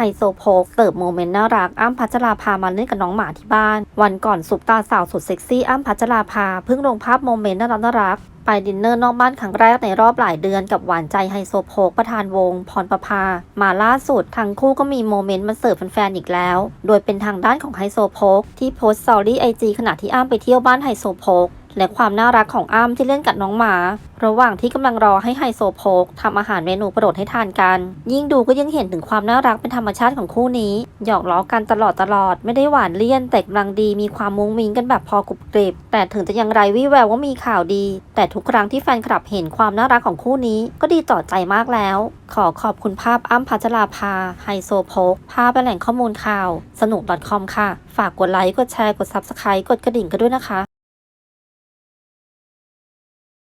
ไฮโซโพกเสิร์ฟโมเมนต์น่ารักอ้ำพัชราภามาเล่นกับน้องหมาที่บ้าน วันก่อนซุปตาสาวสุดเซ็กซี่อ้ำพัชราภาเพิ่งลงภาพโมเมนต์น่ารักน่ารักไปดินเนอร์นอกบ้านครั้งแรกในรอบหลายเดือนกับหวานใจไฮโซโพกประธานวง พรประภา มาล่าสุดทั้งคู่ก็มีโมเมนต์มาเสิร์ฟแฟนๆอีกแล้ว โดยเป็นทางด้านของไฮโซโพกที่โพสต์สตอรี่ไอจีขณะที่อ้ำไปเที่ยวบ้านไฮโซโพก และความน่ารักของอ้ำที่เล่นกับน้องหมา ระหว่างที่กำลังรอให้ไฮโซโพกทำอาหารเมนูโปรดให้ทานกัน ยิ่งดูก็ยิ่งเห็นถึงความน่ารักเป็นธรรมชาติของคู่นี้ หยอกล้อกันตลอดตลอด ไม่ได้หวานเลี่ยนแต่กำลังดีมีความมุ้งมิ้งกันแบบพอกรุบกริบ แต่ถึงจะยังไรวิแววว่ามีข่าวดี แต่ทุกครั้งที่แฟนคลับเห็นความน่ารักของคู่นี้ก็ดีต่อใจมากแล้ว ขอขอบคุณภาพอ้ำพัชราภาไฮโซโพกภาพและแหล่งข้อมูลข่าว สนุก .com ค่ะ ฝากกดไลค์กดแชร์กด subscribe กดกระดิ่งกันด้วยนะคะ